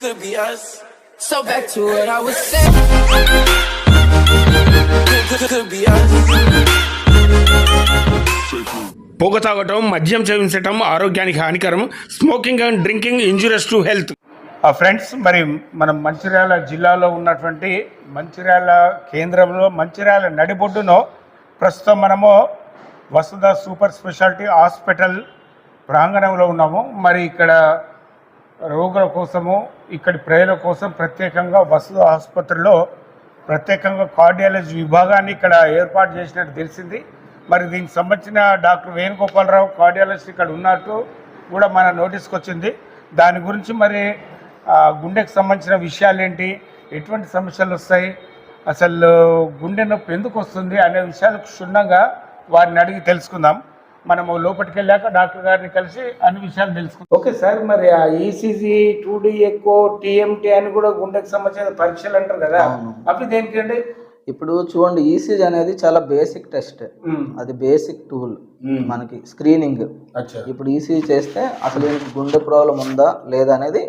could be us. So back to what I was saying. Could, be us. పొగ తాగటం మద్యం సేవించటం ఆరోగ్యానికి హానికరం smoking and drinking injurious to health friends మరి మనం మంచిర్యాల జిల్లాలో ఉన్నటువంటి మంచిర్యాల కేంద్రంలో మంచిర్యాల నడిబొడ్డులో ప్రస్తుతం మనము వసుధ సూపర్ స్పెషాలిటీ హాస్పిటల్ ప్రాంగణంలో ఉన్నాము మరి ఇక్కడ రోగుల కోసము ఇక్కడి ప్రజల కోసం ప్రత్యేకంగా వసతి ఆసుపత్రిలో ప్రత్యేకంగా కార్డియాలజీ విభాగాన్ని ఇక్కడ ఏర్పాటు చేసినట్టు తెలిసింది. మరి దీనికి సంబంధించిన డాక్టర్ వేణుగోపాలరావు కార్డియాలజిస్ట్ ఇక్కడ ఉన్నట్టు కూడా మన నోటీస్కి వచ్చింది. దాని గురించి మరి గుండెకు సంబంధించిన విషయాలు ఏంటి ఎటువంటి సమస్యలు వస్తాయి అసలు గుండె నొప్పి ఎందుకు వస్తుంది అనే విషయాలు క్షుణ్ణంగా వారిని అడిగి తెలుసుకుందాం. మనము లోపలికి వెళ్ళాక డాక్టర్ గారిని కలిసి అన్ని విషయాలు తెలుసుకుందాం ఓకే సార్ మరి ఆ E ఈసీజీ టూ డి ఎక్కువ టీఎంటీ అని కూడా గుండెకు సంబంధించిన పరీక్షలు అంటారు కదా. అవి దేనికండి? ఇప్పుడు చూడండి ఈసీజీ అనేది చాలా బేసిక్ టెస్ట్ అది బేసిక్ టూల్ మనకి స్క్రీనింగ్ ఇప్పుడు ఈసీజీ చేస్తే అసలు గుండె ప్రాబ్లం ఉందా లేదా అనేది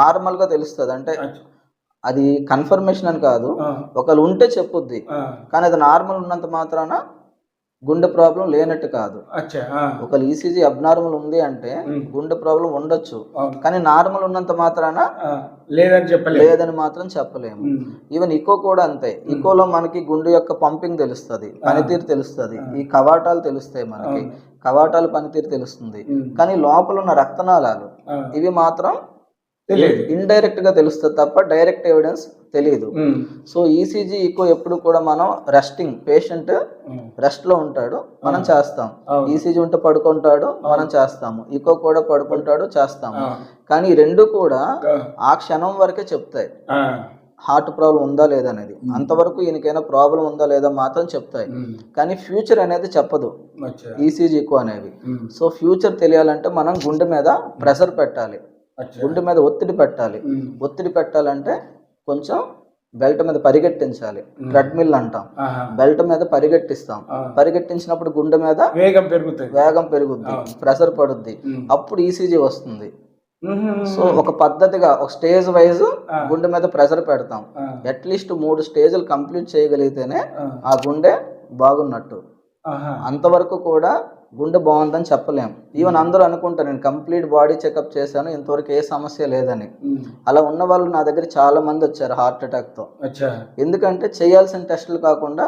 నార్మల్గా తెలుస్తుంది. అంటే అది కన్ఫర్మేషన్ అని కాదు. ఒకళ్ళు ఉంటే చెప్పుద్ది. కానీ అది నార్మల్ ఉన్నంత మాత్రాన గుండె ప్రాబ్లం లేనట్టు కాదు. ఒకళ్ళు ఈసీజీ అబ్నార్మల్ ఉంది అంటే గుండె ప్రాబ్లం ఉండొచ్చు. కానీ నార్మల్ ఉన్నంత మాత్రాన లేదని చెప్పలేదు లేదని మాత్రం చెప్పలేము. ఈవెన్ ఇకో కూడా అంతే. ఇకోలో మనకి గుండె యొక్క పంపింగ్ తెలుస్తుంది పనితీరు తెలుస్తుంది. ఈ కవాటాలు తెలుస్తాయి మనకి. కవాటాల పనితీరు తెలుస్తుంది. కానీ లోపల ఉన్న రక్తనాళాలు ఇవి మాత్రం తెలియదు ఇండైరెక్ట్గా తెలుస్తుంది తప్ప డైరెక్ట్ ఎవిడెన్స్ తెలియదు సో ఈసీజీ ఇకో ఎప్పుడు కూడా మనం రెస్టింగ్ పేషెంట్ రెస్ట్లో ఉంటాడు మనం చేస్తాం. ఈసీజీ ఉంటే పడుకుంటాడు మనం చేస్తాము. ఇకో కూడా పడుకుంటాడు చేస్తాము. కానీ ఈ రెండు కూడా ఆ. క్షణం వరకే చెప్తాయి. హార్ట్ ప్రాబ్లం ఉందా లేదా అనేది. అంతవరకు ఈయనకైనా ప్రాబ్లం ఉందా లేదా మాత్రం చెప్తాయి. కానీ ఫ్యూచర్ అనేది చెప్పదు. ఈసీజీ ఎక్కువ అనేవి. సో ఫ్యూచర్ తెలియాలంటే మనం గుండె మీద ప్రెషర్ పెట్టాలి. గుండె మీద ఒత్తిడి పెట్టాలి. ఒత్తిడి పెట్టాలంటే కొంచెం బెల్ట్ మీద పరిగెట్టించాలి. ట్రెడ్మిల్ అంటాం. బెల్ట్ మీద పరిగెట్టిస్తాం. పరిగెట్టించినప్పుడు గుండె మీద వేగం పెరుగుతుంది. వేగం పెరుగుద్ది. ప్రెషర్ పడుద్ది. అప్పుడు ఈసీజీ వస్తుంది. సో ఒక పద్ధతిగా ఒక స్టేజ్ వైజ్ గుండె మీద ప్రెషర్ పెడతాం. అట్లీస్ట్ మూడు స్టేజ్లు కంప్లీట్ చేయగలిగితేనే ఆ. గుండె బాగున్నట్టు. అంతవరకు కూడా గుండె బాగుందని చెప్పలేం. ఈవెన్ అందరూ అనుకుంటారు నేను కంప్లీట్ బాడీ చెకప్ చేశాను ఇంతవరకు ఏ సమస్య లేదని. అలా ఉన్న వాళ్ళు నా దగ్గర చాలా మంది వచ్చారు హార్ట్ అటాక్తో ఎందుకంటే చేయాల్సిన టెస్టులు కాకుండా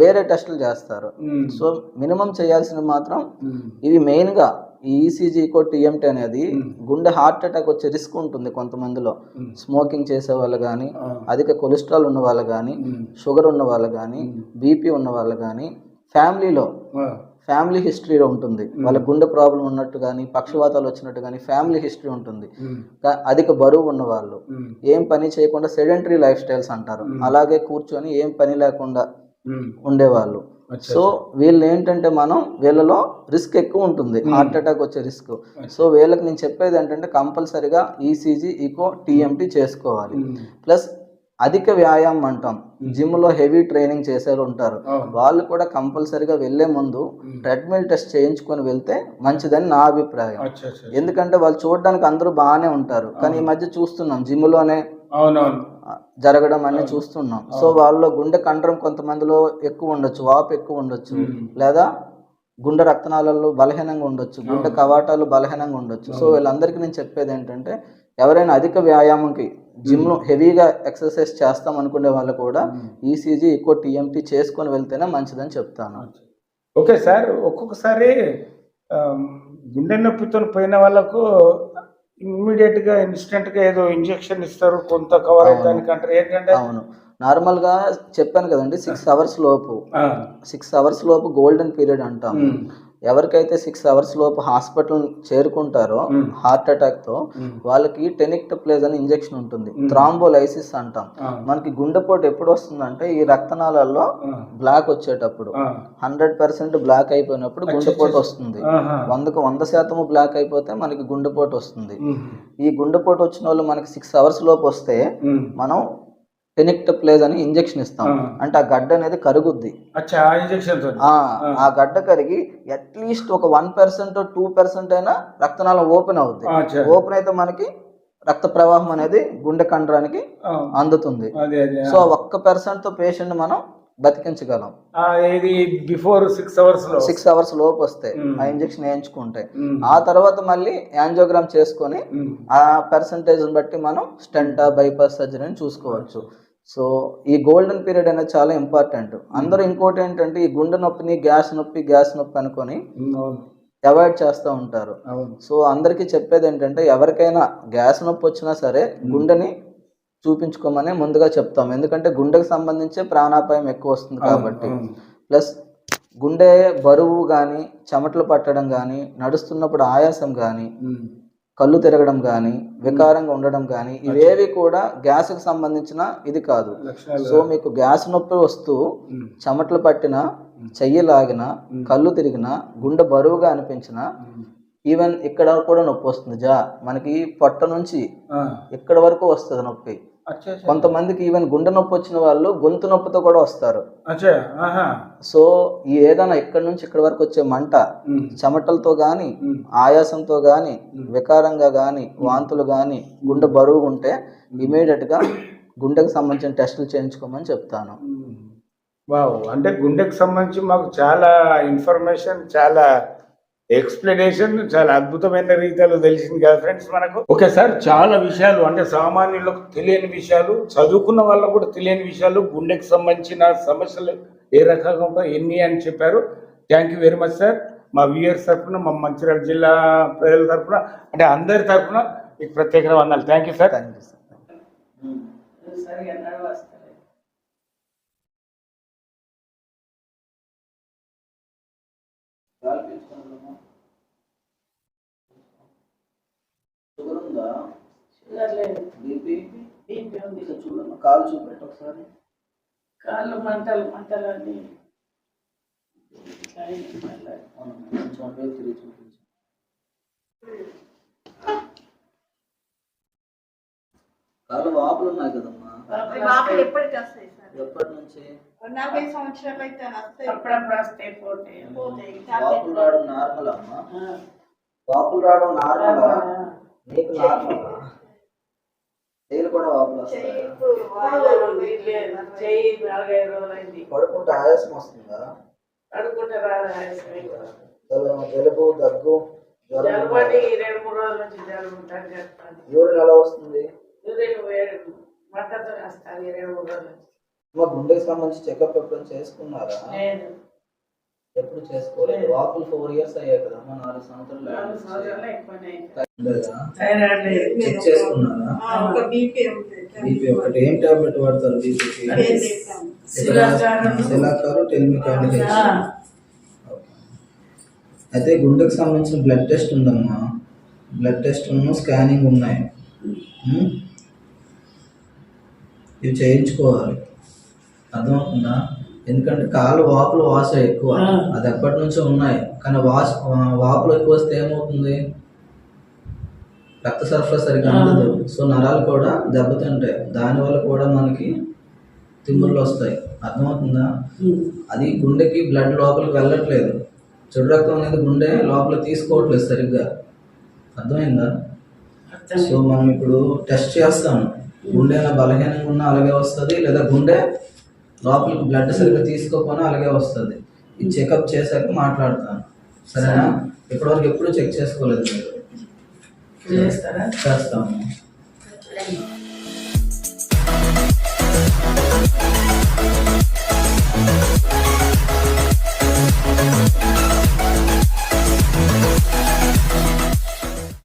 వేరే టెస్టులు చేస్తారు. సో మినిమం చేయాల్సినవి మాత్రం ఇవి మెయిన్గా ఈ ఈసీజీ కో టీఎంటీ అనేది గుండె హార్ట్ అటాక్ వచ్చే రిస్క్ ఉంటుంది కొంతమందిలో. స్మోకింగ్ చేసే వాళ్ళు కానీ అధిక కొలెస్ట్రాల్ ఉన్న వాళ్ళు కానీ షుగర్ ఉన్న వాళ్ళు కానీ బీపీ ఉన్న వాళ్ళు కానీ ఫ్యామిలీలో ఫ్యామిలీ హిస్టరీలో ఉంటుంది. వాళ్ళ గుండె ప్రాబ్లం ఉన్నట్టు కానీ పక్షవాతాలు వచ్చినట్టు కానీ ఫ్యామిలీ హిస్టరీ ఉంటుంది. అధిక బరువు ఉన్న వాళ్ళు ఏం పని చేయకుండా సెడెంటరీ లైఫ్ స్టైల్స్ అంటారు. అలాగే కూర్చొని ఏం పని లేకుండా ఉండేవాళ్ళు. సో వీళ్ళు ఏంటంటే మనం వీళ్ళలో రిస్క్ ఎక్కువ ఉంటుంది. హార్ట్ అటాక్ వచ్చే రిస్క్. సో వీళ్ళకి నేను చెప్పేది ఏంటంటే కంపల్సరిగా ఈసీజీ ఈకో టీఎంటీ చేసుకోవాలి. ప్లస్ అధిక వ్యాయామం అంటాం. జిమ్లో హెవీ ట్రైనింగ్ చేసేవాళ్ళు ఉంటారు. వాళ్ళు కూడా కంపల్సరిగా వెళ్ళే ముందు ట్రెడ్మిల్ టెస్ట్ చేయించుకొని వెళ్తే మంచిదని నా అభిప్రాయం. ఎందుకంటే వాళ్ళు చూడడానికి అందరూ బాగానే ఉంటారు. కానీ ఈ మధ్య చూస్తున్నాం. జిమ్లోనే అవునవును. ఆ, జరగడం అన్ని చూస్తున్నాం. సో వాళ్ళలో గుండె కండరం కొంతమందిలో ఎక్కువ ఉండొచ్చు. వాపు ఎక్కువ ఉండొచ్చు. లేదా గుండె రక్తనాళాలు బలహీనంగా ఉండొచ్చు. గుండె కవాటాలు బలహీనంగా ఉండొచ్చు. సో వీళ్ళందరికీ నేను చెప్పేది ఏంటంటే ఎవరైనా అధిక వ్యాయామంకి జిమ్లో హెవీగా ఎక్సర్సైజ్ చేస్తాం అనుకునే వాళ్ళు కూడా ఈసీజీ ఎక్కువ టీఎంటీ చేసుకొని వెళ్తేనే మంచిదని చెప్తాను. ఓకే సార్ ఒక్కొక్కసారి గుండె నొప్పితో పోయిన వాళ్ళకు ఇమ్మీడియట్గా ఇన్స్టెంట్గా ఏదో ఇంజెక్షన్ ఇస్తారు కొంత కవర్ అవుతానికి అంటారు ఏంటంటే? అవును. నార్మల్గా చెప్పాను కదండి సిక్స్ అవర్స్ లోపు. సిక్స్ అవర్స్ లోపు గోల్డెన్ పీరియడ్ అంటాం ఎవరికైతే సిక్స్ అవర్స్ లోపు హాస్పిటల్ చేరుకుంటారో హార్ట్ అటాక్తో వాళ్ళకి టెనిక్టప్లేజ్ అని ఇంజెక్షన్ ఉంటుంది. థ్రాంబోలైసిస్ అంటాం. మనకి గుండెపోటు ఎప్పుడు వస్తుందంటే ఈ రక్తనాళాల్లో బ్లాక్ వచ్చేటప్పుడు. హండ్రెడ్ పర్సెంట్ బ్లాక్ అయిపోయినప్పుడు గుండెపోటు వస్తుంది. వందకు వంద శాతము బ్లాక్ అయిపోతే మనకి గుండెపోటు వస్తుంది. ఈ గుండెపోటు వచ్చిన వాళ్ళు మనకి సిక్స్ అవర్స్ లోపు వస్తే ఉమ్. మనం టెనిక్టప్లేజ్ అని ఇంజెక్షన్ ఇస్తాం. అంటే ఆ గడ్డ అనేది కరుగుద్ది. ఆ గడ్డ కరిగి అట్లీస్ట్ ఒక వన్ పర్సెంట్ టూ పర్సెంట్ అయినా రక్తనాళం ఓపెన్ అవుద్ది. ఓపెన్ అయితే మనకి రక్త ప్రవాహం అనేది గుండె కండరానికి అందుతుంది. అదే అదే సో ఒక్క పర్సెంట్తో పేషెంట్ మనం బతికించగలం. ఇది before six hours six hours లోపు వస్తాయి. మ్మ్. ఆ ఇంజెక్షన్ వేయించుకుంటే. ఆ తర్వాత మళ్ళీ యాంజియోగ్రామ్ చేసుకొని. ఆ పర్సంటేజ్ బట్టి మనం స్టెంట్ బైపాస్ సర్జరీని చూసుకోవచ్చు. సో ఈ గోల్డెన్ పీరియడ్ అనేది చాలా ఇంపార్టెంట్ అందరూ ఇంకోటి ఏంటంటే ఈ గుండె నొప్పిని గ్యాస్ నొప్పి గ్యాస్ నొప్పి అనుకొని అవును. అవాయిడ్ చేస్తూ ఉంటారు. సో అందరికీ చెప్పేది ఏంటంటే ఎవరికైనా గ్యాస్ నొప్పి వచ్చినా సరే గుండెని చూపించుకోమని ముందుగా చెప్తాం. ఎందుకంటే గుండెకి సంబంధించే ప్రాణాపాయం ఎక్కువ వస్తుంది కాబట్టి. ప్లస్ గుండె బరువు కానీ చెమటలు పట్టడం కానీ నడుస్తున్నప్పుడు ఆయాసం కానీ. కళ్ళు తిరగడం కానీ వికారంగా ఉండడం కానీ ఇవేవి కూడా గ్యాస్కి సంబంధించిన ఇది కాదు. సో మీకు గ్యాస్ నొప్పి వస్తూ. చెమటలు పట్టిన చెయ్యి లాగిన కళ్ళు తిరిగిన గుండె బరువుగా అనిపించిన. ఈవెన్ ఇక్కడ కూడా నొప్పి వస్తుంది. జా మనకి పొట్ట నుంచి ఇక్కడ వరకు వస్తుంది నొప్పి. కొంతమందికి ఈవెన్ గుండె నొప్పి వచ్చిన వాళ్ళు గొంతు నొప్పితో కూడా వస్తారు. సో ఈ ఏదైనా ఇక్కడ నుంచి ఇక్కడ వరకు వచ్చే మంట. చెమటలతో కానీ మ్మ్. ఆయాసంతో కానీ వికారంగా కానీ వాంతులు కానీ గుండె బరువు ఉంటే ఇమీడియట్గా గుండెకి సంబంధించిన టెస్టులు చేయించుకోమని చెప్తాను. వావ్. అంటే గుండెకి సంబంధించి మాకు చాలా ఇన్ఫర్మేషన్ చాలా ఎక్స్ప్లెనేషన్ చాలా అద్భుతమైన రీతిలో తెలిసింది కదా ఫ్రెండ్స్ మనకు. ఓకే సార్ చాలా విషయాలు అంటే సామాన్యులకు తెలియని విషయాలు చదువుకున్న వాళ్ళకు కూడా తెలియని విషయాలు గుండెకి సంబంధించిన సమస్యలు ఏ రకంగా ఎన్ని అని చెప్పారు. Thank you very much sir మా వ్యూయర్స్ తరఫున మా మంచిర్యాల జిల్లా ప్రజల తరఫున అంటే అందరి తరఫున మీకు ప్రత్యేక వందాలు thank you sir thank you sir sugar ఉందా. బీపీ చూడమ్మా కాలు చూపెట్టు ఒకసారి. కాళ్ళు మంటలు మంటలు కొంచెం అటు తిరిగి చూపించు. కాళ్ళు వాపులు ఉన్నాయి కదమ్మా. వాపులు ఎప్పటికి వస్తాయి సార్? ఎప్పటి నుంచి? నలభై సంవత్సరాలు అయితే వస్తాయి. అప్పుడప్పుడు వస్తాయి పోతాయి. పోతాయి. వాపులు రావడం నార్మల్ అమ్మా. వాపులు రావడం నార్మల్? నీకు నార్మల్? తేలు కూడా వాపులు చెయ్యి వస్తాయి. పడుకుంటే ఆయాసం వస్తుందా? అడుగుంటే రాదు ఆయాసం. జలుబు- దగ్గు జ్వరం రెండు మూడు రోజుల నుంచి చెప్తాను యూరిన్ ఎలా వస్తుంది? యూరిన్ వేడి మూడు రోజుల మా గుండెకి సంబంధించి చెకప్ ఎప్పుడు చేసుకున్నారా? నేను ఎప్పుడు చేసుకోలేదు? వాపులు ఫోర్ ఇయర్స్ అయ్యాయి కదమ్మా నాలుగు నాలుగు సంవత్సరాలు సంవత్సరాలు ఎక్కువనే ఉండేదా? థైరాయిడ్ లేదు. చెక్ చేసుకున్నారా? ఒక బీపీ ఒకటి ఏం టాబ్లెట్ వాడతారు బీపీకి శిలాకారం. శిలాకారు టెల్మిక్ ఆ. అయితే గుండెకి సంబంధించిన బ్లడ్ టెస్ట్ ఉందమ్మా. బ్లడ్ టెస్ట్ స్కానింగ్ ఉన్నాయి. ఉమ్? ఇవి చేయించుకోవాలి. అర్థమవుతుందా? ఎందుకంటే కాలు వాపులు వాస ఎక్కువ. అది ఎప్పటి నుంచో ఉన్నాయి. కానీ వాస వాపులు ఎక్కువ వస్తే ఏమవుతుంది? రక్త సరఫరా సరిగ్గా. ఉండదు సో నరాలు కూడా దెబ్బతింటాయి. దానివల్ల కూడా మనకి తిమ్ముర్లు వస్తాయి. అర్థమవుతుందా. అది గుండెకి బ్లడ్ లోపలికి వెళ్ళట్లేదు. చెడు రక్తం అనేది గుండె లోపల తీసుకోవట్లేదు సరిగ్గా. అర్థమైందా? అర్థం సో మనం ఇప్పుడు టెస్ట్ చేస్తాం గుండె బలహీనంగా ఉన్నా అలాగే వస్తుంది లేదా గుండె లోపలికి బ్లడ్ సరిగ్గా తీసుకోకపోయినా అలాగే వస్తుంది. ఇది చెకప్ చేశాక మాట్లాడతాను. సరేనా? ఇప్పటివరకు ఎప్పుడు చెక్ చేసుకోలేదు మీరు. చేస్తారా? చేస్తాము.